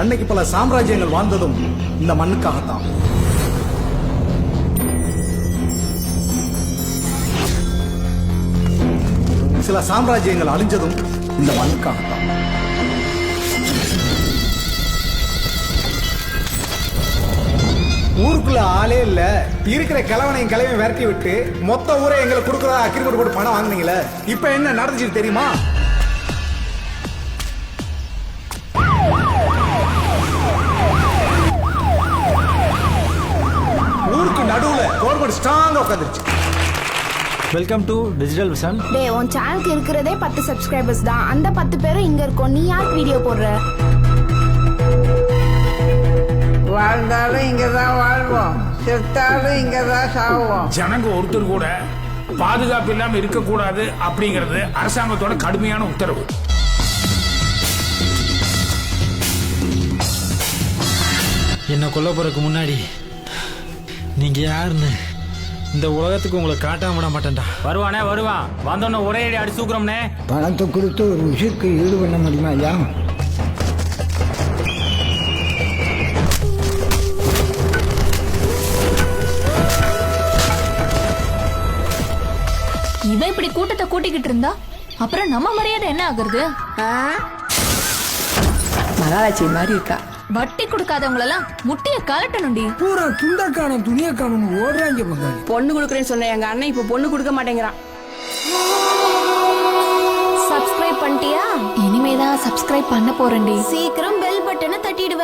அன்னைக்கு பல சாம்ராஜ்யங்கள் வாழ்ந்ததும் இந்த மண்ணுக்காகத்தான். சில சாம்ராஜ்யங்கள் அழிஞ்சதும் இந்த மண்ணுக்காகத்தான். ஊருக்குள்ள ஆளே இல்ல. இருக்கிற கிழவனையும் கிழவையும் விரட்டி விட்டு மொத்த ஊரை எங்களை கொடுக்கறதா அக்ரிமெண்ட் போட்டு பணம் வாங்குனீங்களே. இப்ப என்ன நடந்துச்சு தெரியுமா? நடுவுல கவர்மெண்ட் ஸ்ட்ராங்கா உட்காந்துருச்சு வெல்கம் டு டிஜிட்டல் விஷன் டே உன் சேனலுக்கு இருக்கிறதே பத்து சப்ஸ்கிரைபர்ஸ் தான். அந்த பத்து பேரும் இங்க இருக்கோம். நீ யாருக்கு வீடியோ போடுற? வாழ்ந்தாலும் இங்கே தான் வாழ்வோம். செத்தாலும் இங்கே தான் சாவோம் ஜனங்க ஒருத்தர் கூட பாதுகாப்பு இல்லாம இருக்கக்கூடாது அப்படிங்கிறது அரசாங்கத்தோட கடுமையான உத்தரவு. என்ன கொல்ல போறதுக்கு முன்னாடி நீங்க யாருன்னு? இந்த உலகத்துக்கு உங்களை காட்டாம விட மாட்டேன்டா. வருவானே வருவான். வந்தோடனே ஒரே அடி அடி தூக்குறோம்னே பணத்தை கொடுத்து ஒரு உசுருக்கு ஈடு பண்ண முடியுமா ஐயா? இவன் இப்படி கூட்டத்தை கூட்டிக்கிட்டு இருந்தா அப்புறம் நம்ம மரியாதை என்ன ஆகுறது? மகாலட்சுமி மாதிரி இருக்கா. வட்டி கொடுக்காதவங்களெல்லாம் முட்டிய கலட்டணும்டி. பூரா துண்டக்கான துணியக்கான ஓடுறாங்க பங்காளி பொண்ணு கொடுக்குறேன்னு சொன்ன எங்க அண்ணன் இப்ப பொண்ணு கொடுக்க மாட்டேங்கிறான். சப்ஸ்கிரைப் பண்ணிட்டியா? இனிமேதான் சப்ஸ்கிரைப் பண்ண போறேன்டி. சீக்கிரம் பெல் பட்டனை தட்டிடுவ.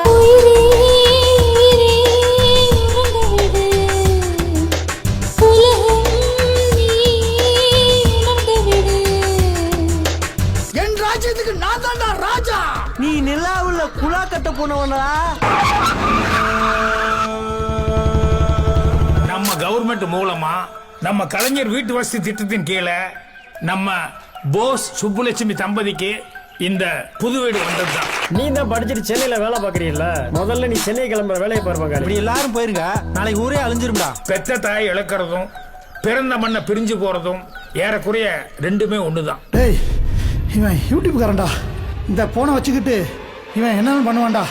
நிலாவுல குழா கட்ட போனவனா? நம்ம கவர்மெண்ட் மூலமா நம்ம கலைஞர் வீட்டு வசதி திட்டத்தின் கீழே நம்ம போஸ் சுப்புலட்சுமி தம்பதிக்கு இந்த புது வீடு வந்ததுதான். நீ தான் படிச்சுட்டு சென்னையில வேலை பாக்குறீல்ல முதல்ல நீ சென்னை கிளம்புற வேலையை பாருப்பாங்க இப்படி எல்லாரும் போயிருங்க. நாளைக்கு ஊரே அழிஞ்சிரும்டா. பெத்த தாய் இழக்கிறதும் பிறந்த மண்ணை பிரிஞ்சு போறதும் ஏறக்குறைய ரெண்டுமே ஒண்ணுதான். டேய் இவன் யூடியூப் காரன்டா இந்த போனை வச்சுக்கிட்டு இவன் என்ன பண்ணுவான்டா?